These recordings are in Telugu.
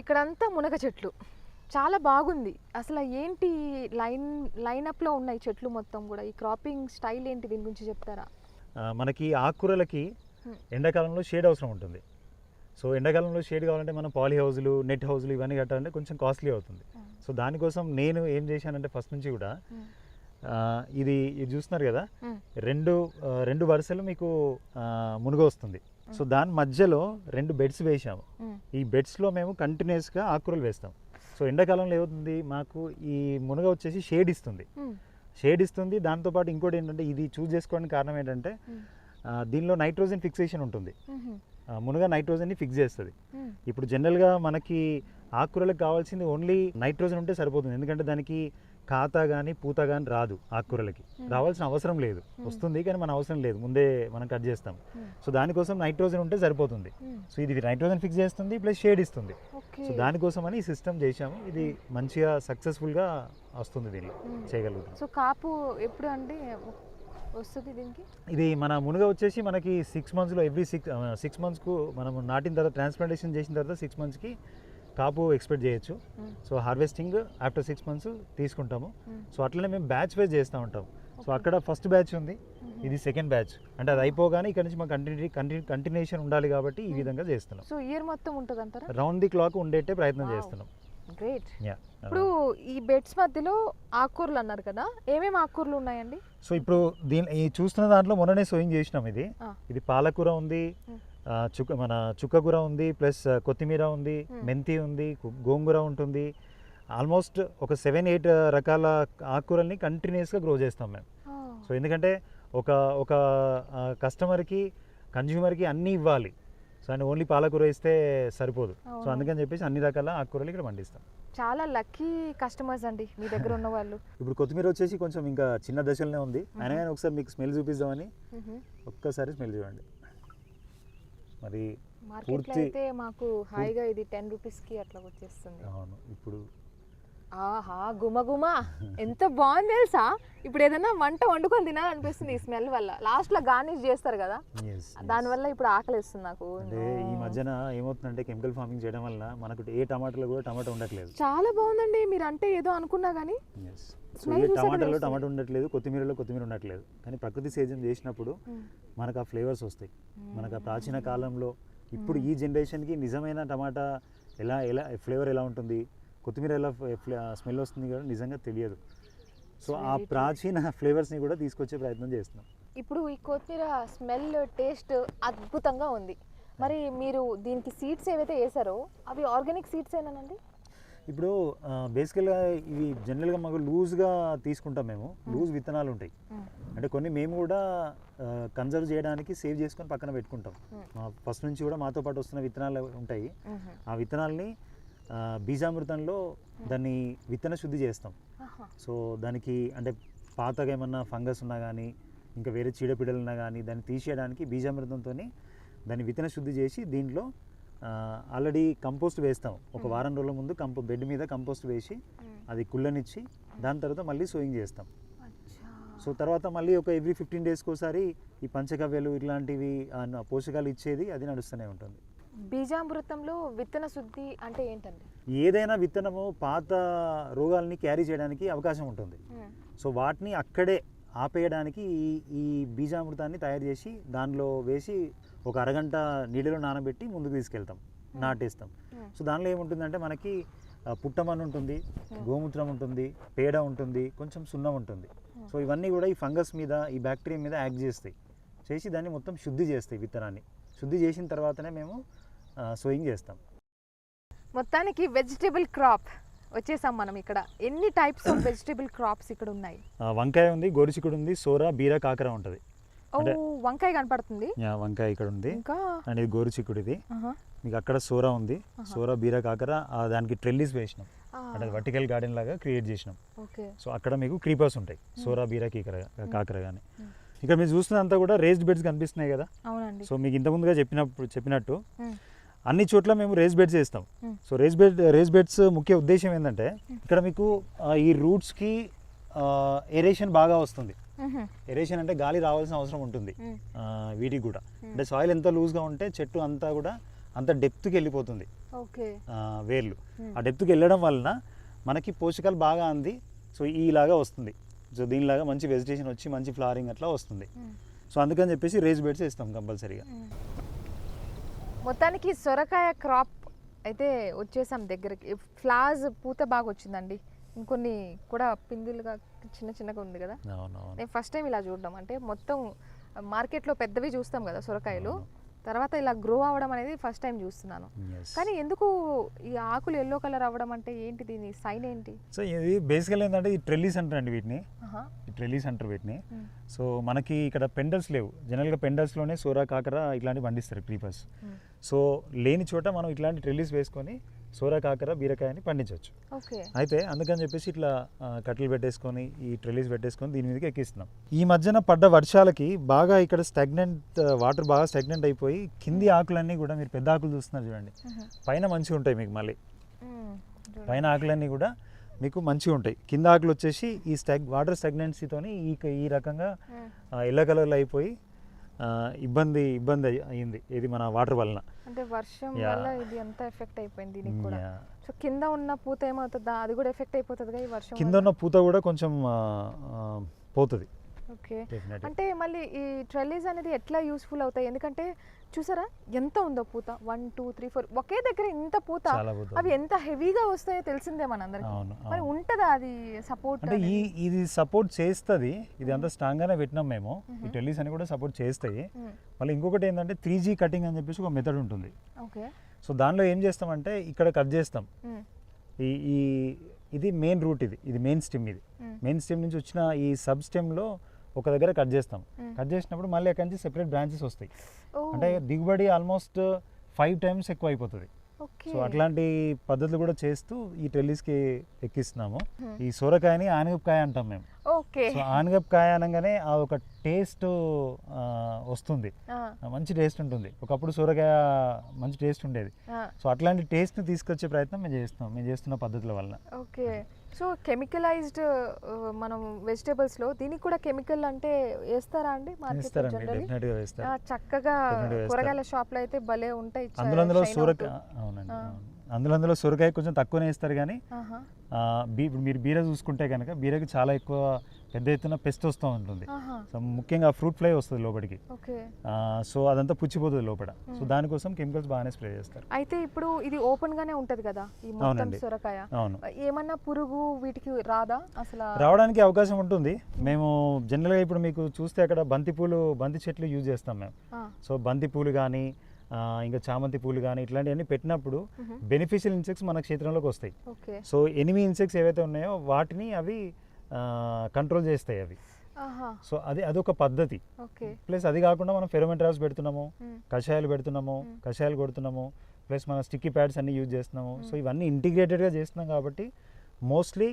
ఇక్కడంతా మునగ చెట్లు. చాలా బాగుంది. అసలు ఏంటి లైన్ లైనప్లో ఉన్నాయి చెట్లు మొత్తం కూడా? ఈ క్రాపింగ్ స్టైల్ ఏంటి? దీని గురించి చెప్తారా? మనకి ఆకుకూరలకి. ఎండాకాలంలో షేడ్ అవసరం ఉంటుంది. సో ఎండాకాలంలో షేడ్ కావాలంటే మనం పాలీ హౌజులు నెట్ హౌజులు ఇవన్నీ కట్టాలంటే కొంచెం కాస్ట్లీ అవుతుంది. సో దానికోసం నేను ఏం చేశానంటే ఫస్ట్ నుంచి కూడా ఇది ఇది చూస్తున్నారు కదా. రెండు రెండు వరుసలు మీకు మునుగ వస్తుంది. సో దాని మధ్యలో రెండు బెడ్స్ వేసాము. ఈ బెడ్స్లో మేము కంటిన్యూస్గా ఆకుకూరలు వేస్తాం. సో ఎండాకాలంలో ఏమవుతుంది? మాకు ఈ మునగ వచ్చేసి షేడ్ ఇస్తుంది. షేడ్ ఇస్తుంది. దాంతోపాటు ఇంకోటి ఏంటంటే ఇది చూస్ చేసుకోవడానికి కారణం ఏంటంటే దీనిలో నైట్రోజన్ ఫిక్సేషన్ ఉంటుంది. మునగ నైట్రోజన్ని ఫిక్స్ చేస్తుంది. ఇప్పుడు జనరల్గా మనకి ఆకుకూరలకు కావాల్సింది ఓన్లీ నైట్రోజన్ ఉంటే సరిపోతుంది. ఎందుకంటే దానికి ఖాతా కానీ పూత కానీ రాదు ఆకుకూరలకి. రావాల్సిన అవసరం లేదు. వస్తుంది కానీ మన అవసరం లేదు. ముందే మనం కట్ చేస్తాం. సో దానికోసం నైట్రోజన్ ఉంటే సరిపోతుంది. సో ఇది నైట్రోజన్ ఫిక్స్ చేస్తుంది ప్లస్ షేడ్ ఇస్తుంది. సో దానికోసమని ఈ సిస్టమ్ చేశాము. ఇది మంచిగా సక్సెస్ఫుల్గా వస్తుంది దీనిలో. చేయగలుగుతాం. సో కాపు ఎప్పుడు అంటే వస్తుంది దీనికి? ఇది మన మునుగ వచ్చేసి మనకి సిక్స్ మంత్స్లో ఎవ్రీ సిక్స్ సిక్స్ మంత్స్కు మనం నాటిన తర్వాత ట్రాన్స్ప్లాంటేషన్ చేసిన తర్వాత సిక్స్ మంత్స్కి కాపు ఎక్స్పెక్ట్ చేయొచ్చు. So harvesting after six months తీసుకుంటాము. సో అట్లనే మేము బ్యాచ్ వైజ్ చేస్తూ ఉంటాం. సో అక్కడ ఫస్ట్ బ్యాచ్ ఉంది. ఇది సెకండ్ బ్యాచ్. అంటే అది అయిపోగానే ఇక్కడ నుంచి మాకు కంటిన్యూ కంటిన్యూ కంటిన్యూషన్ ఉండాలి కాబట్టి ఈ విధంగా చేస్తున్నాం. సో ఇయర్ మొత్తం ఉంటుంది అంటారా? రౌండ్ ది క్లాక్ ఉండేటే ప్రయత్నం. చేస్తున్నాం. గ్రేట్. యా ఇప్పుడు ఈ బెడ్స్ మధ్యలో ఆకుకూరలు అన్నారు కదా ఏమేమి ఆకుకూరలు ఉన్నాయండి? సో ఇప్పుడు దీని ఈ చూస్తున్న దాంట్లో మొన్ననే సోయింగ్ చేసినాం ఇది. ఇది పాలకూర ఉంది చుక్క మన చుక్కకూర ఉంది ప్లస్ కొత్తిమీర ఉంది మ్. మెంతి ఉంది గోంగూర ఉంటుంది. ఆల్మోస్ట్ ఒక సెవెన్ ఎయిట్ రకాల ఆకుకూరల్ని కంటిన్యూస్గా గ్రో చేస్తాం మేము. సో ఎందుకంటే ఒక ఒక కస్టమర్కి కన్జ్యూమర్కి అన్నీ ఇవ్వాలి. సో అండ్ ఓన్లీ పాలకూర ఇస్తే సరిపోదు. సో. అందుకని చెప్పేసి అన్ని రకాల ఆకుకూరలు ఇక్కడ పండిస్తాం. చాలా లక్కీ కస్టమర్స్ అండి మీ దగ్గర ఉన్న వాళ్ళు. ఇప్పుడు కొత్తిమీర వచ్చేసి కొంచెం ఇంకా చిన్న దశలోనే ఉంది. అయినా కానీ ఒకసారి మీకు స్మెల్ చూపిద్దామని ఒక్కసారి స్మెల్ చూడండి. మరి పూర్తి- అయితే మాకు హాయిగా ఇది టెన్ రూపీస్కి అట్లా వచ్చేస్తుంది. అవును. ఇప్పుడు ఆహా గుమ గుమ. ఎంత బాగుంది తెలుసా? ఇప్పుడు ఏదైనా వంట వండుకొని తినాలనిపిస్తుంది ఈ స్మెల్ వల్ల. లాస్ట్లో గార్నిష్ చేస్తారు కదా. దానివల్ల ఇప్పుడు ఆకలిస్తుంది నాకు. అంటే ఈ మధ్యన ఏమవుతుందంటే కెమికల్ ఫార్మింగ్ చేయడం వల్ల మనకు ఏ టమాటాలో కూడా టమాటా ఉండట్లేదు. చాలా బాగుందండి. మీరు అంటే ఏదో అనుకున్నా కానీ టమాటాలో. టమాటా ఉండట్లేదు కొత్తిమీరలో కొత్తిమీర ఉండట్లేదు. కానీ ప్రకృతి సేద్యం చేసినప్పుడు మనకు ఆ ఫ్లేవర్స్ వస్తాయి. మనకు ఆ ప్రాచీన కాలంలో ఇప్పుడు ఈ జనరేషన్కి నిజమైన టమాటా ఎలా ఎలా ఫ్లేవర్ ఎలా ఉంటుంది? కొత్తిమీర ఎలా స్మెల్ వస్తుంది కూడా నిజంగా తెలియదు. సో ఆ. ప్రాచీన ఫ్లేవర్స్ని కూడా తీసుకొచ్చే ప్రయత్నం చేస్తున్నాం. ఇప్పుడు ఈ కొత్తిమీర స్మెల్ టేస్ట్ అద్భుతంగా ఉంది. మరి మీరు దీనికి సీడ్స్ ఏవైతే వేసారో అవి ఆర్గానిక్ సీడ్స్ ఏనానండి? ఇప్పుడు బేసికల్గా ఇవి జనరల్గా మాకు లూజ్గా తీసుకుంటాం మేము. లూజ్ విత్తనాలు ఉంటాయి. అంటే కొన్ని మేము కూడా కన్జర్వ్ చేయడానికి సేవ్ చేసుకొని పక్కన పెట్టుకుంటాం. ఫస్ట్ నుంచి కూడా మాతో పాటు వస్తున్న విత్తనాలు ఉంటాయి. ఆ విత్తనాల్ని బీజామృతంలో దాన్ని విత్తన శుద్ధి చేస్తాం. సో దానికి అంటే పాతగా ఏమన్నా ఫంగస్ ఉన్నా కానీ ఇంకా వేరే చీడపీడలు ఉన్నా కానీ దాన్ని తీసేయడానికి బీజామృతంతో దాన్ని విత్తన శుద్ధి చేసి దీంట్లో ఆల్రెడీ కంపోస్ట్ వేస్తాం. ఒక వారం రోజుల ముందు కంపో బెడ్ మీద కంపోస్ట్ వేసి అది కుళ్ళనిచ్చి దాని తర్వాత మళ్ళీ సోయింగ్ చేస్తాం. సో తర్వాత మళ్ళీ ఒక ఎవ్రీ ఫిఫ్టీన్ డేస్కి ఒకసారి ఈ పంచగవ్యలు ఇట్లాంటివి పోషకాలు ఇచ్చేది అది నడుస్తూనే ఉంటుంది. బీజామృతంలో విత్తన శుద్ధి అంటే ఏంటండి? ఏదైనా విత్తనము పాత రోగాల్ని క్యారీ చేయడానికి అవకాశం ఉంటుంది. సో వాటిని అక్కడే ఆపేయడానికి ఈ ఈ బీజామృతాన్ని తయారు చేసి దానిలో వేసి ఒక అరగంట నీళ్ళలో నానబెట్టి ముందుకు తీసుకెళ్తాం నాటేస్తాం. సో దానిలో ఏముంటుందంటే మనకి పుట్టమన్ను ఉంటుంది గోమూత్రం ఉంటుంది పేడ ఉంటుంది కొంచెం సున్నం ఉంటుంది. సో ఇవన్నీ కూడా ఈ ఫంగస్ మీద ఈ బ్యాక్టీరియా మీద యాక్ట్ చేస్తాయి. చేసి దాన్ని మొత్తం శుద్ధి చేస్తాయి విత్తనాన్ని. శుద్ధి చేసిన తర్వాతనే మేము సోయింగ్ చేస్తాం. మొత్తానికి వెజిటేబుల్ క్రాప్ వచ్చేసాం మనం ఇక్కడ. ఎన్ని టైప్స్ ఆఫ్ వెజిటేబుల్ క్రాప్స్ ఇక్కడ ఉన్నాయి? వంకాయ ఉంది గోరుచిక్కుడు ఉంది సోర బీర కాకర ఉంటుంది. వంకాయ కనపడుతుంది. వంకాయ ఇక్కడ ఉంది. అండ్ ఇది గోరుచిక్కుడు ఇది. మీకు అక్కడ సోర ఉంది. సోర బీర కాకర దానికి ట్రెల్లిస్ వేసినాం. అంటే వర్టికల్ గార్డెన్ లాగా క్రియేట్ చేసినాం. సో అక్కడ మీకు క్రీపర్స్ ఉంటాయి. సోరా బీర కీకర కాకర కానీ ఇక్కడ మీరు చూస్తున్నంతా కూడా రేస్డ్ బెడ్స్ కనిపిస్తున్నాయి కదా. సో మీకు ఇంతకుముందుగా చెప్పినప్పుడు చెప్పినట్టు. అన్ని చోట్ల మేము రేస్ బెడ్స్ వేస్తాం మ్మ్. So raised bed raised beds ముఖ్య ఉద్దేశం ఏంటంటే ఇక్కడ మీకు ఈ రూట్స్కి ఎరేషన్ బాగా వస్తుంది. ఎరేషన్ అంటే గాలి రావాల్సిన అవసరం ఉంటుంది. ఆ, వీటికి కూడా. అంటే సాయిల్ ఎంత లూజ్గా ఉంటే చెట్టు అంతా కూడా అంత డెప్త్కి వెళ్ళిపోతుంది. వేర్లు. Hmm. ఆ డెప్త్కి వెళ్ళడం వలన మనకి పోషకాలు బాగా అంది. సో ఈలాగా వస్తుంది. సో దీనిలాగా మంచి వెజిటేషన్ వచ్చి మంచి ఫ్లవరింగ్ అట్లా వస్తుంది. సో అందుకని చెప్పేసి రేజ్ బెడ్స్ ఇస్తాం కంపల్సరీగా. మొత్తానికి సొరకాయ క్రాప్ అయితే వచ్చేసాం దగ్గరికి. ఫ్లవర్స్ పూత బాగా వచ్చిందండి. ఇంకొన్ని కూడా పిందులుగా చిన్న చిన్నగా ఉంది కదా. నేను ఫస్ట్ టైం ఇలా చూడడం. అంటే మొత్తం మార్కెట్లో పెద్దవి చూస్తాం కదా సొరకాయలు. తర్వాత ఇలా గ్రో అవ్వడం అనేది ఫస్ట్ టైం చూస్తున్నాను. కానీ ఎందుకు ఈ ఆకులు ఎల్లో కలర్ అవ్వడం అంటే ఏంటి దీని సైన్ ఏంటి సో ఇది బేసికల్ ఏంటంటే ఈ ట్రెల్లీస్ అంటారండి వీటిని ఆహా. ఈ ట్రెల్లీస్ అంటారు వీటిని. సో మనకి ఇక్కడ పెండల్స్ లేవు జనరల్గా పెండల్స్లోనే సోరా కాకర ఇట్లాంటివి పండిస్తారు క్రీపర్స్. సో లేని చోట మనం ఇట్లాంటి ట్రెల్లీస్ వేసుకొని సోరా కాకర బీరకాయని పండించవచ్చు. అయితే అందుకని చెప్పేసి ఇట్లా కట్టెలు పెట్టేసుకొని ఈ ట్రెల్లీస్ పెట్టేసుకొని దీని మీదకి ఎక్కిస్తున్నాం. ఈ మధ్యన పడ్డ వర్షాలకి బాగా ఇక్కడ స్టాగ్నెంట్ వాటర్ బాగా స్టాగ్నెంట్ అయిపోయి కింది ఆకులన్నీ కూడా మీరు పెద్ద ఆకులు చూస్తున్నారు చూడండి. పైన మంచిగా ఉంటాయి మీకు మళ్ళీ. పైన ఆకులన్నీ కూడా మీకు మంచిగా ఉంటాయి. కింద ఆకులు వచ్చేసి ఈ స్టాగ్ వాటర్ స్టాగ్నెన్సీతోని ఈ ఈ రకంగా. ఎల్లో కలర్లో అయిపోయి ఇబ్బంది ఇబ్బంది అయ్యింది ఇది మన వాటర్ వలన. అంటే వర్షం. వల్ల ఇది అంతా ఎఫెక్ట్ అయిపోయింది దీనికి కూడా. సో కింద ఉన్న పూత ఏమవుతుందా? అది కూడా ఎఫెక్ట్ అయిపోతుందిగా ఈ వర్షం కింద? ఉన్న పూత కూడా కొంచెం పోతుంది. ఓకే. అంటే మళ్ళీ ఈ ట్రెల్లీస్ అనేది ఎట్లా యూస్ఫుల్ అవుతాయి? ఎందుకంటే చూసారా? ఎంత ఉందో పూత? వన్ టూ త్రీ ఫోర్ ఒకే దగ్గర ఇంత పూత? అవి ఎంత హెవీగా వస్తాయో తెలిసిందే మనందరికి. మరి. ఉంటుందా అది సపోర్ట్ అంటే ఈ ఇది సపోర్ట్ చేస్తుంది. ఇది అంతా స్ట్రాంగ్గానే పెట్టినాం మేము. ఈ టెల్లీస్ అని కూడా సపోర్ట్ చేస్తాయి. మళ్ళీ ఇంకొకటి ఏంటంటే త్రీ జీ కటింగ్ అని చెప్పేసి ఒక మెథడ్ ఉంటుంది. ఓకే. సో దానిలో ఏం చేస్తామంటే ఇక్కడ కట్ చేస్తాం. ఈ ఈ ఇది మెయిన్ రూట్ ఇది. ఇది మెయిన్ స్టెమ్ ఇది. మెయిన్ స్టెమ్ నుంచి వచ్చిన ఈ సబ్ స్టెమ్లో ఒక దగ్గర కట్ చేస్తాం. కట్ చేసినప్పుడు మళ్ళీ అక్కడి నుంచి సెపరేట్ బ్రాంచెస్ వస్తాయి. అంటే దిగుబడి ఆల్మోస్ట్ ఫైవ్ టైమ్స్ ఎక్కువ అయిపోతుంది. సో అట్లాంటి పద్ధతులు కూడా చేస్తూ ఈ టెల్లీస్కి ఎక్కిస్తున్నాము. ఈ సొరకాయని ఆనగపకాయ అంటాం మేము. సో ఆనగపకాయ అనగానే ఆ ఒక టేస్ట్ వస్తుంది. మంచి టేస్ట్ ఉంటుంది. ఒకప్పుడు సొరకాయ మంచి టేస్ట్ ఉండేది. సో అట్లాంటి టేస్ట్ని తీసుకొచ్చే ప్రయత్నం మేము చేస్తున్నాం. మేము చేస్తున్న పద్ధతుల వలన. ఓకే. సో కెమికలైజ్డ్ మనం వెజిటేబుల్స్లో దీనికి కూడా కెమికల్ అంటే వేస్తారా అండి చక్కగా. కూరగాయల షాప్లో అయితే భలే ఉంటాయి అందులో. అవునండి. అందులో అందులో సొరకాయ కొంచెం తక్కువనే వేస్తారు కానీ బీ ఇప్పుడు మీరు బీర చూసుకుంటే కనుక బీరకి చాలా ఎక్కువ పెద్ద ఎత్తున పెస్ట్ వస్తూ ఉంటుంది. సో ముఖ్యంగా ఫ్రూట్ ఫ్లై వస్తుంది లోపలికి. సో అదంతా పుచ్చిపోతుంది లోపల. సో. దానికోసం కెమికల్స్ బాగానే స్ప్రే చేస్తారు. అయితే ఇప్పుడు ఇది ఓపెన్ గానే ఉంటది కదా ఈ మొత్తం అవునండి. సొరకాయ? అవును. ఏమన్నా పురుగు వీటికి రాదా అసలు? రావడానికి అవకాశం ఉంటుంది. మేము జనరల్గా ఇప్పుడు మీకు చూస్తే అక్కడ బంతి పూలు బంతి చెట్లు యూజ్ చేస్తాం మేము. సో బంతి పూలు కానీ ఇంకా చామంతి పూలు కానీ ఇట్లాంటివన్నీ పెట్టినప్పుడు. బెనిఫిషియల్ ఇన్సెక్ట్స్ మన క్షేత్రంలోకి వస్తాయి. సో ఎనిమి ఇన్సెక్ట్స్ ఏవైతే ఉన్నాయో వాటిని అవి కంట్రోల్ చేస్తాయి అవి. సో అది అదొక పద్ధతి. ప్లస్ అది కాకుండా మనం ఫెరోమెన్ ట్రాప్స్ పెడుతున్నాము. కషాయాలు పెడుతున్నాము. కషాయాలు కొడుతున్నాము ప్లస్ మన స్టిక్కీ ప్యాడ్స్ అన్ని యూజ్ చేస్తున్నాము. సో ఇవన్నీ ఇంటిగ్రేటెడ్గా చేస్తున్నాం కాబట్టి మోస్ట్లీ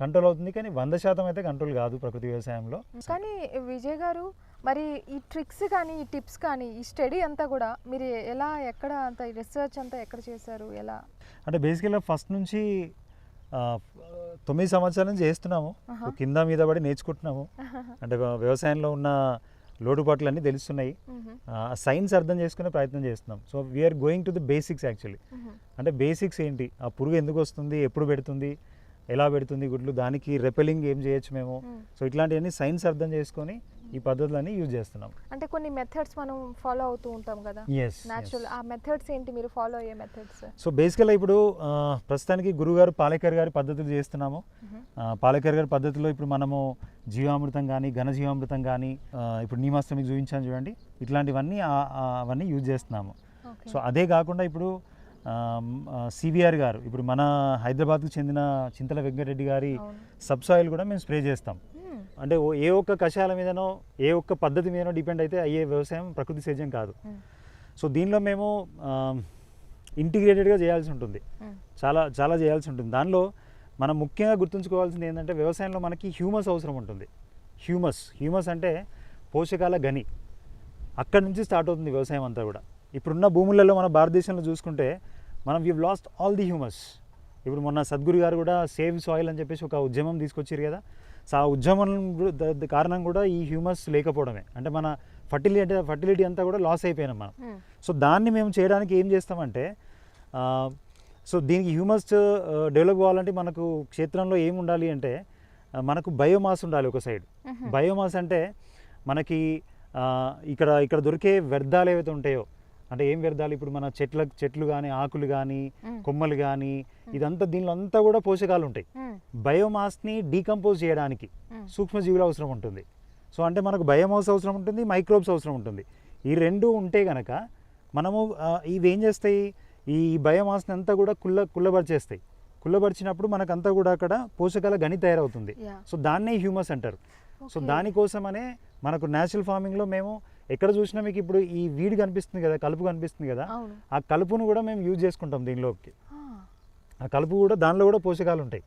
కంట్రోల్ అవుతుంది కానీ వంద శాతం అయితే కంట్రోల్ కాదు ప్రకృతి వ్యవసాయంలో. కానీ విజయ్ గారు మరి ఈ ట్రిక్స్ కానీ ఈ టిప్స్ కానీ ఈ స్టడీ అంతా కూడా మీరు ఎలా ఎక్కడ అంత రీసెర్చ్ అంతా ఎక్కడ చేశారు ఎలా? అంటే బేసికల్గా ఫస్ట్ నుంచి తొమ్మిది సంవత్సరాల నుంచి చేస్తున్నాము. కింద మీద పడి నేర్చుకుంటున్నాము. అంటే వ్య- వ్యవసాయంలో ఉన్న లోటుపాట్లు అన్నీ తెలుస్తున్నాయి. సైన్స్ అర్థం చేసుకునే ప్రయత్నం చేస్తున్నాం. So we are going to the basics actually. అంటే బేసిక్స్ ఏంటి? ఆ పురుగు ఎందుకు వస్తుంది? ఎప్పుడు పెడుతుంది? ఎలా పెడుతుంది గుడ్లు దానికి రెపెలింగ్ ఏం చేయొచ్చు మేము. మ్. సో ఇట్లాంటివన్నీ సైన్స్ అర్థం చేసుకొని ఈ పద్ధతులన్నీ యూజ్ చేస్తున్నాం. అంటే కొన్ని మెథడ్స్ మనం ఫాలో అవుతూ ఉంటాం కదా? ఎస్ న్యాచురల్ ఆ మెథడ్స్ ఏంటి? మీరు ఫాలో అయ్యే మెథడ్స్ సో బేసికల్గా ఇప్పుడు ప్రస్తుతానికి గురుగారు పాలేకర్ గారి పద్ధతులు చేస్తున్నాము. పాలేకర్ గారి పద్ధతిలో ఇప్పుడు మనము జీవామృతం కానీ ఘన జీవామృతం కానీ ఇప్పుడు నీమాస్తం మీకు చూపించాను చూడండి. ఇట్లాంటివన్నీ అవన్నీ యూజ్ చేస్తున్నాము. సో అదే కాకుండా ఇప్పుడు సివిఆర్ గారు ఇప్పుడు మన హైదరాబాద్కు చెందిన చింతల వెంకటరెడ్డి గారి సబ్సాయిల్ కూడా మేము స్ప్రే చేస్తాం. అంటే ఏ ఒక్క కషాయాల మీదనో ఏ ఒక్క పద్ధతి మీదనో డిపెండ్ అయితే అయ్యే వ్యవసాయం ప్రకృతి సేద్యం కాదు. సో దీనిలో మేము ఇంటిగ్రేటెడ్గా చేయాల్సి ఉంటుంది. చాలా చాలా చేయాల్సి ఉంటుంది. దానిలో మనం ముఖ్యంగా గుర్తుంచుకోవాల్సింది ఏంటంటే వ్యవసాయంలో మనకి హ్యూమస్ అవసరం ఉంటుంది. హ్యూమస్ హ్యూమస్ అంటే పోషకాల గని. అక్కడి నుంచి స్టార్ట్ అవుతుంది వ్యవసాయం అంతా కూడా. ఇప్పుడున్న భూములలో మన భారతదేశంలో చూసుకుంటే మనం we lost all the humus ఇప్పుడు మొన్న సద్గురు గారు కూడా సేవ్ సాయిల్ అని చెప్పేసి ఒక ఉద్యమం తీసుకొచ్చారు కదా. సో ఆ ఉద్యమం కారణం కూడా ఈ హ్యూమస్ లేకపోవడమే. అంటే మన ఫర్టిలిటీ ఫర్టిలిటీ అంతా కూడా లాస్ అయిపోయినాం మనం. మ్మ్. సో దాన్ని మేము చేయడానికి ఏం చేస్తామంటే సో దీనికి హ్యూమన్స్ డెవలప్ కావాలంటే మనకు క్షేత్రంలో ఏం ఉండాలి అంటే మనకు బయోమాస్ ఉండాలి ఒక సైడ్. బయోమాస్ అంటే మనకి ఇక్కడ ఇక్కడ దొరికే వ్యర్థాలు ఏవైతే ఉంటాయో అంటే ఏం వ్యర్థాలు ఇప్పుడు మన చెట్ల చెట్లు కానీ ఆకులు కానీ మ్మ్. కొమ్మలు కానీ ఇదంతా దీనిలో అంతా కూడా పోషకాలు ఉంటాయి. బయోమాస్ని డీకంపోజ్ చేయడానికి. సూక్ష్మజీవులు అవసరం ఉంటుంది సో అంటే మనకు బయోమాస్ అవసరం ఉంటుంది మైక్రోబ్స్ అవసరం ఉంటుంది ఈ రెండు ఉంటే గనక మనము ఇవి ఏం చేస్తాయి ఈ బయోమాస్ని అంతా కూడా కుల్ల కుల్లబరిచేస్తాయి కుల్లబరిచినప్పుడు మనకంతా కూడా అక్కడ పోషకాల గని తయారవుతుంది. సో దాన్నే హ్యూమస్ అంటారు సో. దానికోసమనే మనకు న్యాచురల్ ఫార్మింగ్లో మేము ఎక్కడ చూసినా మీకు ఇప్పుడు ఈ వీడి కనిపిస్తుంది కదా కలుపు కనిపిస్తుంది కదా ఆ కలుపును కూడా మేము యూజ్ చేసుకుంటాం దీనిలోకి. ఆ. కలుపు కూడా దానిలో కూడా పోషకాలు ఉంటాయి.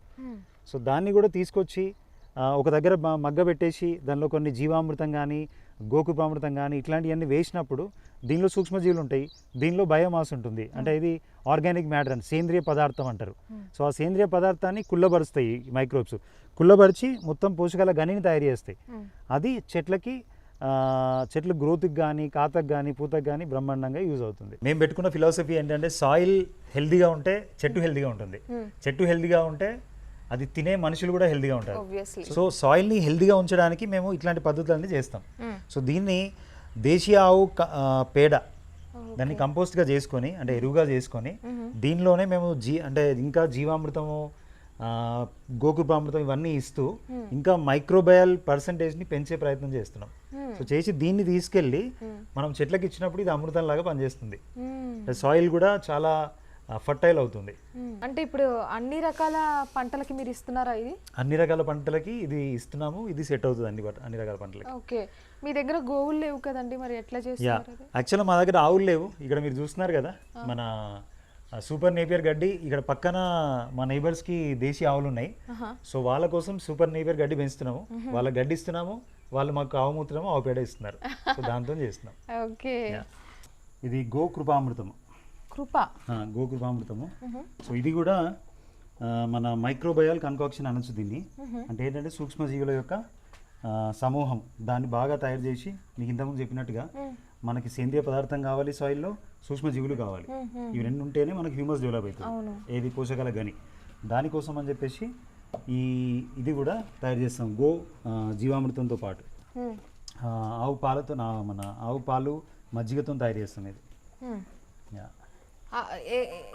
సో దాన్ని కూడా తీసుకొచ్చి ఒక దగ్గర మగ్గ పెట్టేసి దానిలో కొన్ని జీవామృతం కానీ గోకుపామృతం కానీ ఇట్లాంటివన్నీ వేసినప్పుడు దీనిలో సూక్ష్మజీవులు ఉంటాయి. దీనిలో బయోమాస్ ఉంటుంది. అంటే ఇది ఆర్గానిక్ మ్యాటర్ అని సేంద్రియ పదార్థం అంటారు. సో ఆ సేంద్రియ పదార్థాన్ని కుల్లబరుస్తాయి ఈ మైక్రోబ్స్. కుల్లబరిచి మొత్తం పోషకాల గనిని తయారు చేస్తాయి. అది చెట్లకి చెట్ల గ్రోత్కి కానీ కాతకు కానీ పూతకు కానీ బ్రహ్మాండంగా యూజ్ అవుతుంది మేము పెట్టుకున్న ఫిలాసఫీ ఏంటంటే సాయిల్ హెల్దీగా ఉంటే చెట్టు హెల్దీగా ఉంటుంది మ్మ్. చెట్టు హెల్దీగా ఉంటే అది తినే మనుషులు కూడా హెల్దీగా ఉంటారు. సో సాయిల్ని హెల్దీగా ఉంచడానికి మేము ఇట్లాంటి పద్ధతులన్నీ చేస్తాం. సో దీన్ని దేశీయ ఆవు పేడ. దాన్ని కంపోస్ట్గా చేసుకొని అంటే ఎరువుగా చేసుకొని మ్మ్. దీనిలోనే మేము జీ అంటే ఇంకా జీవామృతము గోకృపామృతం ఇవన్నీ ఇస్తూ Hmm. ఇంకా మైక్రోబయల్ పర్సంటేజ్ని పెంచే ప్రయత్నం చేస్తున్నాం. సో చేసి దీన్ని తీసుకెళ్ళి మ్మ్. మనం చెట్లకి ఇచ్చినప్పుడు ఇది అమృతం లాగా పనిచేస్తుంది. సాయిల్ కూడా చాలా ఫర్టైల్ అవుతుంది. అంటే ఇప్పుడు అన్ని రకాల పంటలకి మీరు ఇస్తున్నారా ఇది అన్ని రకాల పంటలకి ఇది ఇస్తున్నాము ఇది సెట్ అవుతుంది అన్ని అన్ని రకాల పంటలకి ఓకే మీ దగ్గర గోవులు లేవు కదండి మరి ఎట్లా యా చేస్తున్నారు అది యాక్చువల్గా మా దగ్గర ఆవులు లేవు ఇక్కడ మీరు చూస్తున్నారు కదా మన సూపర్ నేపియర్ గడ్డి ఇక్కడ పక్కన మా నైబర్స్కి దేశీ ఆవులు ఉన్నాయి. సో వాళ్ళ కోసం సూపర్ నేపియర్ గడ్డి పెంచుతున్నాము. వాళ్ళ గడ్డి ఇస్తున్నాము వాళ్ళు మాకు ఆవు మూత్రము ఆవు పేడ ఇస్తున్నారు. సో దాంతో చేస్తున్నాం. ఓకే. ఇది గో కృపామృతము కృప. ఆ, గో కృపామృతము మ్మ్. సో ఇది కూడా మన మైక్రోబయల్ కన్కాక్షన్ అనొచ్చు దీన్ని. అంటే ఏంటంటే సూక్ష్మజీవుల యొక్క ఆ, సమూహం. దాన్ని బాగా తయారు చేసి మీకు ఇంతకుముందు చెప్పినట్టుగా. మనకి సేంద్రియ పదార్థం కావాలి సాయిల్లో సూక్ష్మజీవులు కావాలి. ఇవి రెండు ఉంటేనే మనకి హ్యూమస్ డెవలప్. అవుతుంది. ఏది పోషకాల గని. దానికోసం అని చెప్పేసి ఈ ఇది కూడా తయారు చేస్తాం. గో జీవామృతంతో పాటు. ఆవు పాలతో నా మన ఆవు పాలు మజ్జిగతో తయారు చేస్తాం ఇది.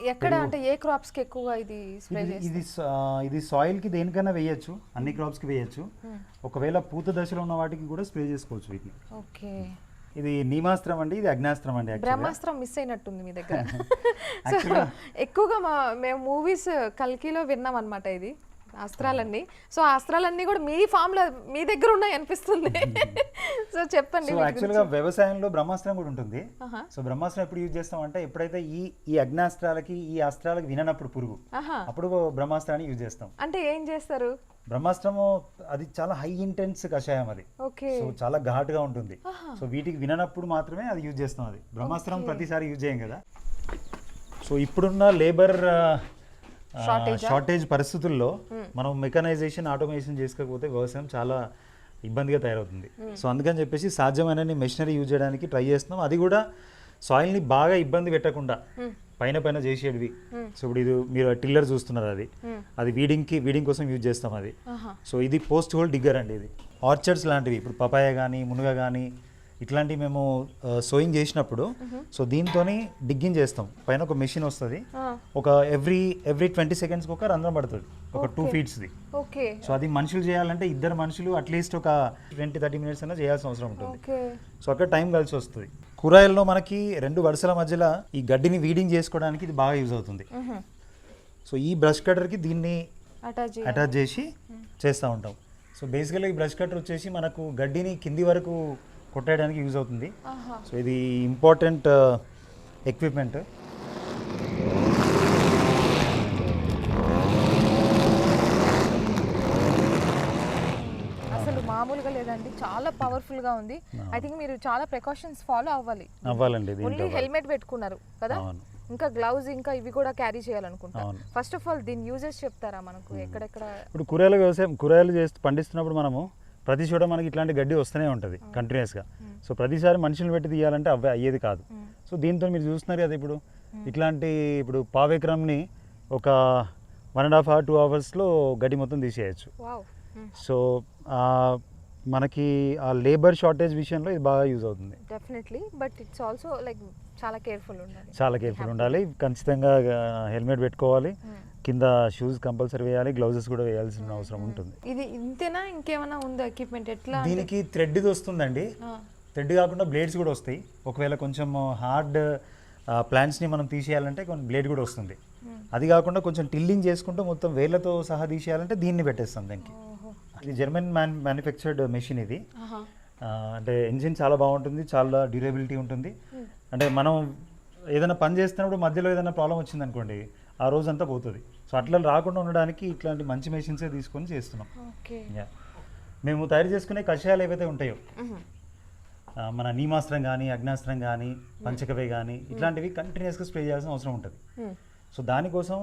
ఎక్కడ అంటే ఏ క్రాప్స్కి ఎక్కువగా ఇది ఇది ఇది సా- ఇది సాయిల్కి దేనికైనా వేయచ్చు. అన్ని క్రాప్స్కి వేయచ్చు. మ్మ్. ఒకవేళ పూత దశలో ఉన్న వాటికి కూడా స్ప్రే చేసుకోవచ్చు వీటిని. ఓకే. ఇది నీమాస్త్రం అండి ఇది అగ్నాస్త్రం అండి బ్రహ్మాస్త్రం మిస్ అయినట్టుంది మీ దగ్గర. సో ఎక్కువగా మా మేము మూవీస్ కల్కిలో విన్నాం అనమాట ఇది. అస్త్రాలన్నీ సో ఆ అస్త్రాలన్నీ కూడా మీ ఫామ్లో మీ దగ్గర ఉన్నాయి అనిపిస్తుంది సో చెప్పండి సో యాక్చువల్గా. వ్యవసాయంలో బ్రహ్మాస్త్రం కూడా ఉంటుంది. సో బ్రహ్మాస్త్రం ఎప్పుడు యూజ్ చేస్తామంటే ఎప్పుడైతే ఈ ఈ అగ్నాస్త్రాలకి ఈ అస్త్రాలకి విననప్పుడు పురుగు. అప్పుడు బ్రహ్మాస్త్రాన్ని యూజ్ చేస్తాం అంటే ఏం చేస్తారు బ్రహ్మాస్త్రము అది చాలా హై ఇంటెన్స్ కషాయం అది ఓకే సో చాలా ఘాటుగా ఉంటుంది. సో వీటికి విననప్పుడు మాత్రమే అది యూజ్ చేస్తాం అది బ్రహ్మాస్త్రం. ప్రతిసారి యూజ్ చేయం కదా సో ఇప్పుడున్న లేబర్? షార్టేజ్ పరిస్థితుల్లో మనం మెకనైజేషన్ ఆటోమేషన్ చేసుకోకపోతే వ్యవసాయం చాలా ఇబ్బందిగా తయారవుతుంది. సో అందుకని చెప్పేసి సాధ్యమైన మెషినరీ యూజ్ చేయడానికి ట్రై చేస్తున్నాం. అది కూడా సాయిల్ని బాగా ఇబ్బంది పెట్టకుండా పైన పైన చేసేటివి. సో ఇప్పుడు ఇది మీరు టిల్లర్ చూస్తున్నారు అది. Hmm. అది వీడింగ్కి వీడింగ్ కోసం యూజ్ చేస్తాం అది. సో ఇది పోస్ట్ హోల్ డిగ్గర్ అండి ఇది. ఆర్చర్డ్స్ లాంటివి. ఇప్పుడు పపాయ కానీ మునగ కానీ ఇట్లాంటివి మేము సోయింగ్ చేసినప్పుడు సో దీంతో డిగ్గింగ్ చేస్తాం. పైన ఒక మెషిన్ వస్తుంది. ఒక ఎవ్రీ ఎవ్రీ ట్వంటీ సెకండ్స్కి ఒక రంధ్రం పడుతుంది. ఒక టూ. ఫీట్స్ది ఓకే. సో అది మనుషులు చేయాలంటే ఇద్దరు మనుషులు అట్లీస్ట్ ఒక ట్వంటీ థర్టీ మినిట్స్ అయినా చేయాల్సిన అవసరం ఉంటుంది. సో అక్కడ టైం కలిసి వస్తుంది. కూరగాయల్లో మనకి రెండు వరుసల మధ్యలో ఈ గడ్డిని వీడింగ్ చేసుకోవడానికి ఇది బాగా యూజ్ అవుతుంది. సో ఈ బ్రష్ కటర్కి దీన్ని అటాచ్ అటాచ్ చేసి చేస్తూ ఉంటాం. సో బేసికల్గా ఈ బ్రష్ కటర్ వచ్చేసి మనకు గడ్డిని కింది వరకు కొట్టేయడానికి యూజ్ అవుతుంది. సో ఇది ఇంపార్టెంట్ ఎక్విప్మెంట్. అసలు మామూలుగా లేదండి. చాలా పవర్ఫుల్గా ఉంది. ఐ థింక్ మీరు చాలా ప్రికాషన్స్ ఫాలో అవ్వాలి. అవ్వాలండి ఓన్లీ హెల్మెట్ పెట్టుకున్నారు కదా? ఇంకా గ్లౌజ్ ఇంకా ఇవి కూడా క్యారీ చేయాలనుకుంటా. ఫస్ట్ ఆఫ్ ఆల్ దీని యూజెస్ చెప్తారా మనకు? ఎక్కడెక్కడ? ఇప్పుడు కూరగాయల వ్యవసాయం కూరగాయలు చేస్తూ పండిస్తున్నప్పుడు మనము ప్రతి చోట మనకి ఇట్లాంటి గడ్డి వస్తూనే ఉంటుంది కంటిన్యూస్గా సో ప్రతిసారి మనుషులు పెట్టి తీయాలంటే అవే అయ్యేది కాదు. సో దీంతో మీరు చూస్తున్నారు కదా ఇప్పుడు ఇట్లాంటి ఇప్పుడు పావు ఎకరంని ఒక one and half hour two అవర్స్లో గడ్డి మొత్తం తీసేయచ్చు. సో మనకి ఆ లేబర్ షార్టేజ్ విషయంలో ఇది బాగా యూజ్ అవుతుంది. Definitely but it's also like చాలా కేర్ఫుల్ ఉండాలి. చాలా కేర్ఫుల్ ఉండాలి. ఖచ్చితంగా హెల్మెట్ పెట్టుకోవాలి. కింద షూస్ కంపల్సరీ వేయాలి గ్లౌజెస్ కూడా వేయాల్సిన అవసరం ఉంటుంది. ఇది ఇంతేనా? ఇంకేమైనా ఉందా ఎక్విప్మెంట్ ఎట్లా దీనికి థ్రెడ్ది వస్తుందండి. థ్రెడ్ కాకుండా బ్లేడ్స్ కూడా వస్తాయి. ఒకవేళ కొంచెం హార్డ్ ప్లాంట్స్ని మనం తీసేయాలంటే కొంచెం బ్లేడ్ కూడా వస్తుంది. అది కాకుండా కొంచెం టిల్లింగ్ చేసుకుంటూ మొత్తం వేర్లతో సహా తీసేయాలంటే దీన్ని పెట్టేస్తాం దానికి. ఇది జర్మన్ మ్యాన్ మ్యానుఫ్యాక్చర్డ్ మెషిన్ ఇది. అంటే ఇంజిన్ చాలా బాగుంటుంది చాలా డ్యూరబిలిటీ ఉంటుంది. అంటే మనం ఏదైనా పని చేస్తున్నప్పుడు మధ్యలో ఏదైనా ప్రాబ్లం వచ్చింది అనుకోండి ఆ రోజంతా పోతుంది. సో అట్లా రాకుండా ఉండడానికి ఇట్లాంటి మంచి మెషిన్సే తీసుకొని చేస్తున్నాం. మేము తయారు చేసుకునే కషాయాలు ఏవైతే ఉంటాయో మన నీమాస్త్రం కానీ అగ్నాస్త్రం కానీ పంచకవే కానీ ఇట్లాంటివి కంటిన్యూస్గా స్ప్రే చేయాల్సిన అవసరం ఉంటుంది. సో దానికోసం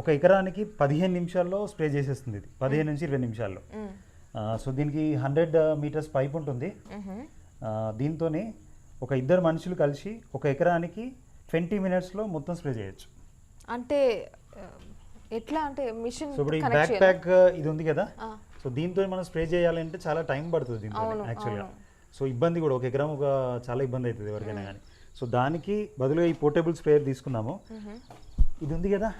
ఒక ఎకరానికి పదిహేను నిమిషాల్లో స్ప్రే చేసేస్తుంది ఇది. పదిహేను నుంచి ఇరవై నిమిషాల్లో. సో దీనికి హండ్రెడ్ మీటర్స్ పైప్ ఉంటుంది. దీంతోనే ఒక ఇద్దరు మనుషులు కలిసి ఒక ఎకరానికి ట్వంటీ మినిట్స్లో మొత్తం స్ప్రే చేయొచ్చు. అంటే ఎట్లా అంటే మిషన్ సో ఇప్పుడు ఈ బ్యాక్ ప్యాక్ ఇది ఉంది కదా. సో దీంతో మనం స్ప్రే చేయాలంటే చాలా టైం పడుతుంది దీంతో యాక్చువల్గా. సో ఇబ్బంది కూడా ఒక ఎకరం ఒక చాలా ఇబ్బంది అవుతుంది ఎవరికైనా కానీ సో దానికి బదులుగా ఈ పోర్టబుల్ స్ప్రేయర్ తీసుకున్నాము ఇది ఉంది కదా?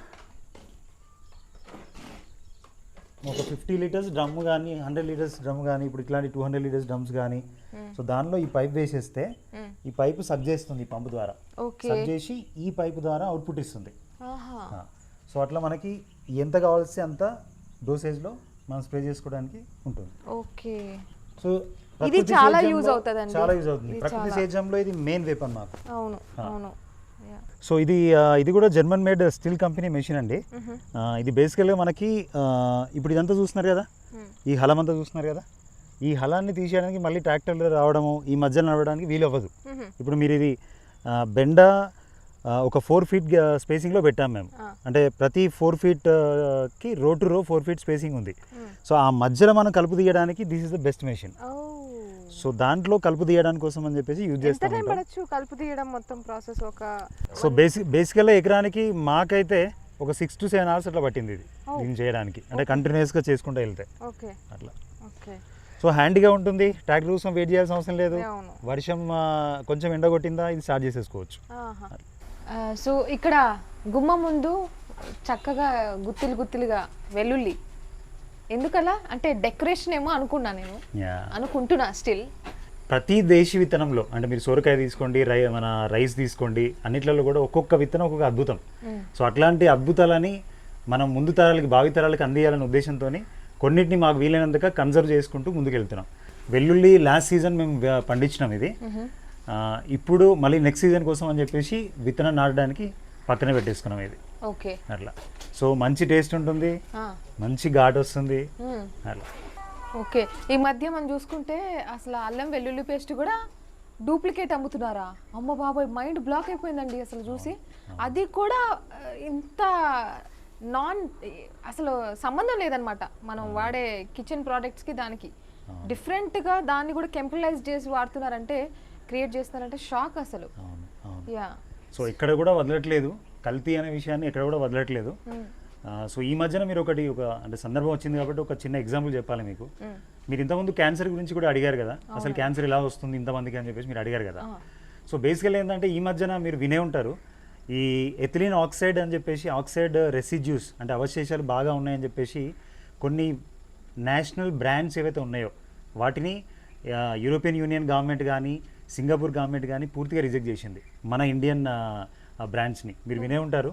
ఒక ఫిఫ్టీ లీటర్స్ డ్రమ్ కానీ హండ్రెడ్ లీటర్స్ డ్రమ్ కానీ ఇప్పుడు ఇట్లాంటి టూ హండ్రెడ్ లీటర్స్ డ్రమ్స్ కానీ సో దానిలో ఈ పైప్ వేసేస్తే. ఈ పైపు సబ్ చేస్తుంది ఈ పంపు ద్వారా. సబ్ చేసి ఈ పైపు ద్వారా అవుట్పుట్ ఇస్తుంది. సో అట్లా మనకి ఎంత కావాల్సి అంత డోసేజ్లో మనం స్ప్రే చేసుకోవడానికి ఉంటుంది. ఓకే. సో ఇది చాలా use అవుతదండి. చాలా యూజ్ అవుతుంది. ప్రకృతి. సేద్యంలో ఇది మెయిన్ వెపన్ మాకు. అవును అవును. సో ఇది ఇది కూడా German made steel company machine అండి. ఇది బేసికల్గా మనకి ఇప్పుడు ఇదంతా చూస్తున్నారు కదా. ఈ హలం అంతా చూస్తున్నారు కదా? ఈ హలాన్ని తీసేయడానికి మళ్ళీ ట్రాక్టర్లు రావడము ఈ మధ్యలో నడవడానికి వీలు అవ్వదు. ఇప్పుడు మీరు ఇది బెండ ఒక ఫోర్ ఫీట్ స్పేసింగ్లో పెట్టాం మేము. అంటే ప్రతి four ఫీట్కి row to row four feet spacing ఉంది. మ్మ్. సో ఆ మధ్యలో మనం కలుపు తీయడానికి this is the best machine so దాంట్లో కలుపు తీయడానికి కోసం అని చెప్పేసి యూజ్ చేస్తాం కలుపు తీయడం మొత్తం ప్రాసెస్ ఒక సో బేసిక్ బేసికల్గా ఎకరానికి మాకైతే ఒక సిక్స్ టు సెవెన్ అవర్స్ అట్లా పట్టింది ఇది. దీన్ని చేయడానికి. అంటే కంటిన్యూస్గా చేసుకుంటూ వెళ్తే. ఓకే. అట్లా. ఓకే. సో హ్యాండీగా ఉంటుంది. ట్రాక్టర్ కోసం వెయిట్ చేయాల్సిన అవసరం లేదు. వర్షం కొంచెం ఎండ కొట్టిందా ఇది స్టార్ట్ చేసేసుకోవచ్చు. సో ఇక్కడ గుమ్మ ముందు చక్కగా గుత్తిలు గుత్తిలుగా వెల్లుల్లి. ఎందుకలా? అంటే డెకరేషన్ ఏమో అనుకున్నా నేను. అనుకుంటున్నా స్టిల్ ప్రతి దేశీ విత్తనంలో అంటే మీరు సొరకాయ తీసుకోండి రై మన రైస్ తీసుకోండి అన్నిట్లలో కూడా ఒక్కొక్క విత్తనం ఒక్కొక్క అద్భుతం. సో అట్లాంటి అద్భుతాలని మనం ముందు తరాలకి భావి తరాలకి అందియాలనే ఉద్దేశంతో కొన్నిటిని మాకు వీలైనంతగా కన్సర్వ్ చేసుకుంటూ ముందుకెళ్తున్నాం. వెల్లుల్లి లాస్ట్ సీజన్ మేము పండించినాం ఇది. ఇప్పుడు మళ్ళీ నెక్స్ట్ సీజన్ కోసం అని చెప్పేసి విత్తనం నాటడానికి పక్కన పెట్టేసుకున్నాం ఇది. ఓకే. అట్లా. సో మంచి టేస్ట్ ఉంటుంది మంచి ఘాట్ వస్తుంది అట్లా. ఓకే. ఈ మధ్య మనం చూసుకుంటే అసలు అల్లం వెల్లుల్లి పేస్ట్ కూడా డూప్లికేట్ అమ్ముతున్నారా? అమ్మ బాబాయ్ మైండ్ బ్లాక్ అయిపోయిందండి అసలు చూసి. అది కూడా ఇంత నాన్ అసలు సంబంధం లేదనమాట మనం వాడే కిచెన్ ప్రోడక్ట్స్కి దానికి. డిఫరెంట్గా దాన్ని కూడా కెమికలైజ్ చేసి వాడుతున్నారంటే క్రియేట్ చేస్తున్నారంటే షాక్ అసలు. యా. సో ఇక్కడ కూడా వదలట్లేదు. కల్తీ అనే విషయాన్ని ఎక్కడ కూడా వదలట్లేదు. సో ఈ మధ్యన మీరు ఒకటి ఒక అంటే సందర్భం వచ్చింది కాబట్టి ఒక చిన్న ఎగ్జాంపుల్ చెప్పాలి మీకు. మీరు ఇంతకుముందు క్యాన్సర్ గురించి కూడా అడిగారు కదా? అసలు క్యాన్సర్ ఎలా వస్తుంది ఇంతమందికి అని చెప్పేసి మీరు అడిగారు కదా? సో బేసికల్ ఏంటంటే ఈ మధ్యన మీరు వినే ఉంటారు ఈ ఎథిలిన్ ఆక్సైడ్ అని చెప్పేసి ఆక్సైడ్ రెసిడ్యూస్ అంటే అవశేషాలు బాగా ఉన్నాయని చెప్పేసి కొన్ని నేషనల్ బ్రాండ్స్ ఏవైతే ఉన్నాయో వాటిని యూరోపియన్ యూనియన్ గవర్నమెంట్ కానీ సింగపూర్ గవర్నమెంట్ కానీ పూర్తిగా రిజెక్ట్ చేసింది. మన ఇండియన్ బ్రాండ్స్ని మీరు వినే ఉంటారు.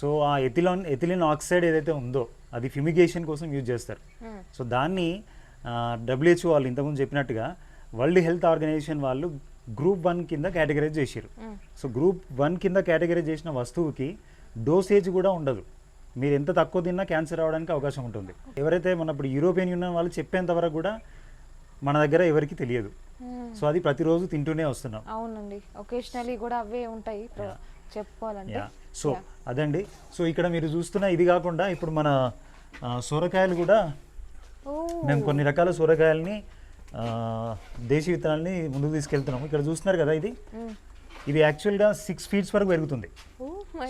సో ఆ ఎథిలాన్ ఎథిలిన్ ఆక్సైడ్ ఏదైతే ఉందో అది ఫ్యూమిగేషన్ కోసం యూజ్ చేస్తారు. సో దాన్ని డబ్ల్యూహెచ్ఓ వాళ్ళు ఇంతకుముందు చెప్పినట్టుగా వరల్డ్ హెల్త్ ఆర్గనైజేషన్ వాళ్ళు గ్రూప్ వన్ కింద కేటగరైజ్ చేశారు సో గ్రూప్ వన్ కింద కేటగరైజ్ చేసిన వస్తువుకి డోసేజ్ కూడా ఉండదు. మీరు ఎంత తక్కువ తిన్నా క్యాన్సర్ రావడానికి అవకాశం ఉంటుంది. ఎవరైతే మన ఇప్పుడు యూరోపియన్ యూనియన్ వాళ్ళు చెప్పేంత వరకు కూడా మన దగ్గర ఎవరికి తెలియదు. సో అది ప్రతిరోజు తింటూనే వస్తున్నాం. అవునండి. ఒకేషనలీ కూడా అవే ఉంటాయి. చెప్పుకోవాలంటే. సో అదండి. సో ఇక్కడ మీరు చూస్తున్న ఇది కాకుండా ఇప్పుడు మన సొరకాయలు కూడా ఓ మేము కొన్ని రకాల సొరకాయలని ఆ, దేశీ విత్తనాల్ని ముందుకు తీసుకెళ్తున్నాము. ఇక్కడ చూస్తున్నారు కదా ఇది? ఇది యాక్చువల్గా సిక్స్ ఫీట్స్ వరకు పెరుగుతుంది.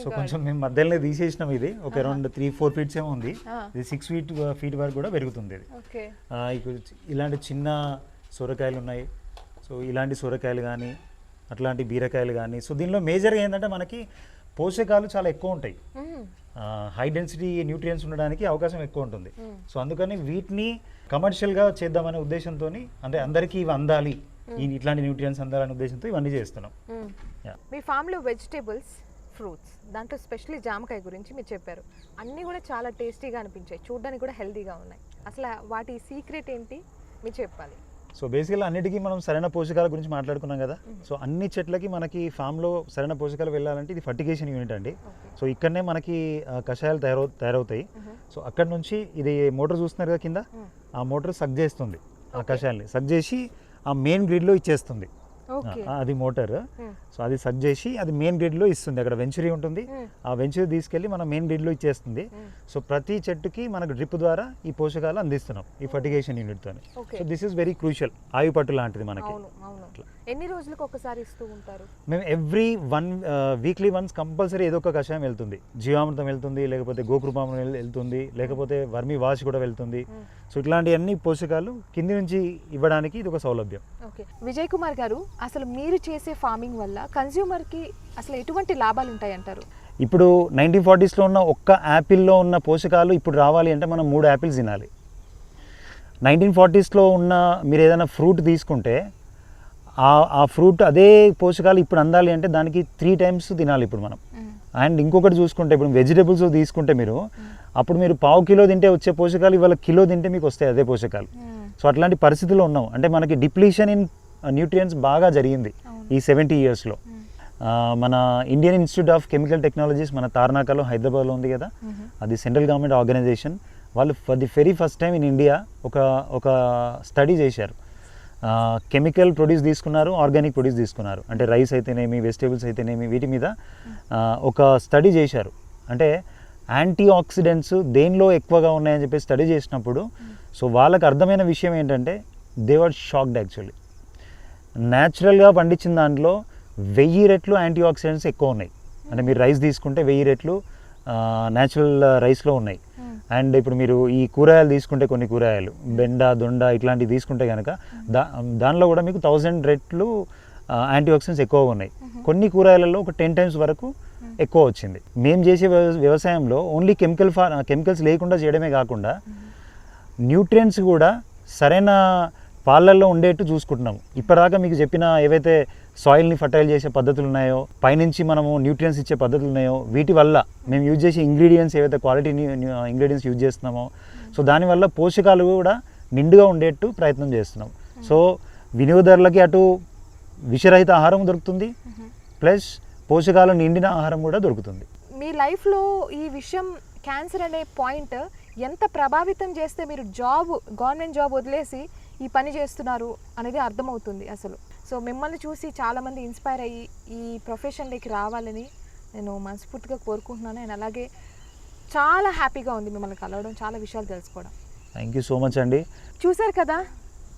సో కొంచెం మేము మధ్యలోనే తీసేసినాం ఇది. ఒక అరౌండ్ త్రీ ఫోర్ ఫీట్స్ ఏమో ఉంది. ఇది సిక్స్ ఫీట్ ఫీట్ వరకు కూడా పెరుగుతుంది ఇది. ఇలాంటి చిన్న సొరకాయలు ఉన్నాయి. సో ఇలాంటి సొరకాయలు కానీ అట్లాంటి బీరకాయలు కానీ సో దీనిలో మేజర్గా ఏంటంటే మనకి పోషకాలు చాలా ఎక్కువ ఉంటాయి. హై డెన్సిటీ న్యూట్రియన్స్ ఉండడానికి అవకాశం ఎక్కువ ఉంటుంది. సో అందుకని వీటిని కమర్షియల్గా చేద్దామనే ఉద్దేశంతో అంటే అందరికీ ఇవి అందాలి ఇట్లాంటి న్యూట్రియన్స్ అందాలనే ఉద్దేశంతో ఇవన్నీ చేస్తున్నాం. మీ ఫామ్లో వెజిటేబుల్స్ ఫ్రూట్స్ దాంట్లో స్పెషల్లీ జామకాయ గురించి మీరు చెప్పారు. అన్నీ కూడా చాలా టేస్టీగా అనిపించాయి. చూడడానికి కూడా హెల్తీగా ఉన్నాయి. అసలు వాటి సీక్రెట్ ఏంటి? మీరు చెప్పాలి. సో బేసికల్గా అన్నిటికీ మనం సరైన పోషకాల గురించి మాట్లాడుకున్నాం కదా. సో అన్ని చెట్లకి మనకి ఫామ్లో సరైన పోషకాలు వెళ్ళాలంటే ఇది ఫర్టిగేషన్ యూనిట్ అండి. సో ఇక్కడనే మనకి కషాయాలు తయారవు తయారవుతాయి. సో అక్కడ నుంచి ఇది మోటార్ చూస్తున్నారు కదా కింద? ఆ మోటార్ సగ్ చేస్తుంది. ఆ కషాయాల్ని. సగ్ చేసి ఆ ఆ మెయిన్ గ్రిడ్లో ఇచ్చేస్తుంది. అది మోటార్. సో అది సగ్ చేసి అది మెయిన్ గ్రిడ్లో ఇస్తుంది. అక్కడ వెంచురీ ఉంటుంది. ఆ. వెంచురీ తీసుకెళ్ళి మన మెయిన్ గ్రిడ్లో ఇచ్చేస్తుంది. సో ప్రతి చెట్టుకి మనకు డ్రిప్ ద్వారా ఈ పోషకాలు అందిస్తున్నాం ఈ fertigation యూనిట్తో so this is very crucial. ఆయు పట్టు లాంటిది మనకి. ఎన్ని రోజులకు ఒకసారి ఇస్తూ ఉంటారు? మేము every one weekly once compulsory ఏదో ఒక కషాయం వెళ్తుంది. జీవామృతం వెళ్తుంది లేకపోతే గోకృపామృతం వెళ్- వెళ్తుంది లేకపోతే వర్మి వాష్ కూడా వెళ్తుంది. సో ఇట్లాంటి అన్ని పోషకాలు కింది నుంచి ఇవ్వడానికి ఇది ఒక సౌలభ్యం. ఓకే. విజయ్ కుమార్ గారు అసలు మీరు చేసే ఫార్మింగ్ వల్ల కన్జ్యూమర్కి అసలు ఎటువంటి లాభాలు ఉంటాయి అంటారు ఇప్పుడు నైన్టీన్ ఫార్టీస్లో ఉన్న ఒక్క యాపిల్లో ఉన్న పోషకాలు ఇప్పుడు రావాలి అంటే మనం మూడు యాపిల్స్ తినాలి. నైన్టీన్ ఫార్టీస్లో ఉన్న మీరు ఏదైనా ఫ్రూట్ తీసుకుంటే ఆ ఆ ఫ్రూట్ అదే పోషకాలు ఇప్పుడు అందాలి అంటే దానికి త్రీ టైమ్స్ తినాలి ఇప్పుడు మనం. అండ్ ఇంకొకటి చూసుకుంటే ఇప్పుడు వెజిటేబుల్స్ తీసుకుంటే మీరు అప్పుడు మీరు పావు కిలో తింటే వచ్చే పోషకాలు ఇవాళ కిలో తింటే మీకు వస్తాయి అదే పోషకాలు. సో అట్లాంటి పరిస్థితుల్లో ఉన్నాం అంటే మనకి డిప్లీషన్ ఇన్ న్యూట్రియన్స్ బాగా జరిగింది ఈ సెవెంటీ ఇయర్స్లో మన Indian Institute of Chemical Technologies మన తార్నాకలో హైదరాబాద్లో ఉంది కదా. అది సెంట్రల్ గవర్నమెంట్ ఆర్గనైజేషన్ వాళ్ళు for the very first time in India ఒక ఒక స్టడీ చేశారు. కెమికల్ ప్రొడ్యూస్ తీసుకున్నారు ఆర్గానిక్ ప్రొడ్యూస్ తీసుకున్నారు. అంటే రైస్ అయితేనేమి వెజిటేబుల్స్ అయితేనేమి వీటి మీద ఒక స్టడీ చేశారు. అంటే యాంటీ ఆక్సిడెంట్స్ దేనిలో ఎక్కువగా ఉన్నాయని చెప్పి స్టడీ చేసినప్పుడు సో వాళ్ళకి అర్థమైన విషయం ఏంటంటే దేవర్ షాక్డ్ యాక్చువల్లీ న్యాచురల్గా పండించిన దాంట్లో వెయ్యి రెట్లు యాంటీ ఆక్సిడెంట్స్ ఎక్కువ ఉన్నాయి. అంటే మీరు రైస్ తీసుకుంటే వెయ్యి రెట్లు న్యాచురల్ రైస్లో ఉన్నాయి. అండ్ ఇప్పుడు మీరు ఈ కూరగాయలు తీసుకుంటే కొన్ని కూరగాయలు బెండ దొండ ఇట్లాంటివి తీసుకుంటే కనుక దా దానిలో కూడా మీకు థౌజండ్ రెట్లు యాంటీ ఆక్సిడెంట్స్ ఎక్కువగా ఉన్నాయి. కొన్ని కూరగాయలలో ఒక టెన్ టైమ్స్ వరకు ఎక్కువ వచ్చింది. మేము చేసే వ్యవ- వ్యవసాయంలో ఓన్లీ కెమికల్ ఫార్ కెమికల్స్ లేకుండా చేయడమే కాకుండా న్యూట్రియంట్స్ కూడా సరైన పాలల్లో ఉండేట్టు చూసుకుంటున్నాము ఇప్పటిదాకా మీకు చెప్పిన ఏవైతే సాయిల్ని ఫర్టైల్ చేసే పద్ధతులు ఉన్నాయో పైనుంచి మనము న్యూట్రియన్స్ ఇచ్చే పద్ధతులు ఉన్నాయో వీటి వల్ల మేము యూజ్ చేసే ఇంగ్రీడియంట్స్ ఏవైతే క్వాలిటీ ఇంగ్రీడియంట్స్ యూజ్ చేస్తున్నామో సో దానివల్ల పోషకాలు కూడా నిండుగా ఉండేట్టు ప్రయత్నం చేస్తున్నాం. సో వినియోగదారులకి అటు విషరహిత ఆహారం దొరుకుతుంది ప్లస్ పోషకాలు నిండిన ఆహారం కూడా దొరుకుతుంది. మీ లైఫ్లో ఈ విషయం క్యాన్సర్ అనే పాయింట్ ఎంత ప్రభావితం చేస్తే మీరు జాబ్ గవర్నమెంట్ జాబ్ వదిలేసి ఈ పని చేస్తున్నారు అనేది అర్థమవుతుంది అసలు. సో మిమ్మల్ని చూసి చాలామంది ఇన్స్పైర్ అయ్యి ఈ ప్రొఫెషన్లోకి రావాలని నేను మనస్ఫూర్తిగా కోరుకుంటున్నాను. అండ్ అలాగే చాలా హ్యాపీగా ఉంది మిమ్మల్ని కలవడం చాలా విషయాలు తెలుసుకోవడం. థ్యాంక్ యూ సో మచ్ అండి. చూశారు కదా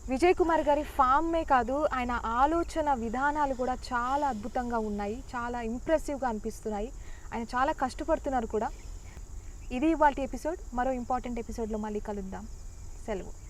విజయ్ కుమార్ గారి ఫామ్మే కాదు ఆయన ఆలోచన విధానాలు కూడా చాలా అద్భుతంగా ఉన్నాయి చాలా ఇంప్రెసివ్గా అనిపిస్తున్నాయి. ఆయన చాలా కష్టపడుతున్నారు కూడా. ఇది ఇవాళ ఎపిసోడ్ మరో ఇంపార్టెంట్ ఎపిసోడ్లో మళ్ళీ కలుద్దాం. సెలవు.